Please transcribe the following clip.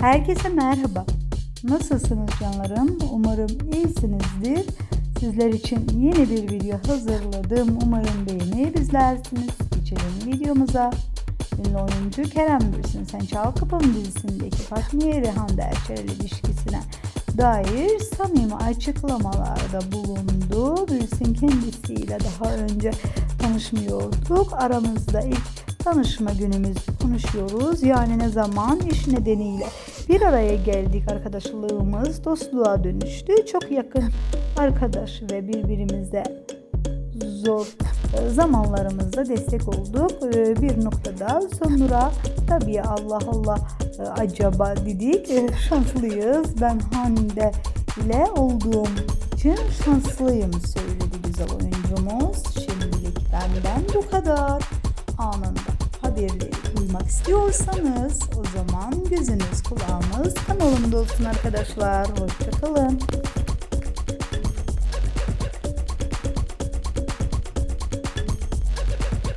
Herkese merhaba. Nasılsınız canlarım? Umarım iyisinizdir. Sizler için yeni bir video hazırladım. Umarım beğenir izlersiniz. Geçelim videomuza. Ünlü oyuncu Kerem Bürsin Sen Çal Kapım dizisindeki partneri Hande Erçel ilişkisine dair samimi açıklamalarda bulundu. Bürsin kendisiyle daha önce tanışmıyorduk. Aramızda ilk tanışma günümüzü konuşuyoruz. Yani ne zaman iş nedeniyle bir araya geldik. Arkadaşlığımız dostluğa dönüştü. Çok yakın arkadaş ve birbirimize zor e, zamanlarımızda destek olduk. E, Bir noktada sonra tabii Allah Allah e, acaba dedik. Şanslıyız. Ben Hande ile olduğum için şanslıyım söyledi güzel oyuncumuz. Şimdilik benden bu kadar. Anında haberleri duymak istiyorsanız o zaman gözünüz kulağınız kanalımda olsun arkadaşlar. Hoşçakalın.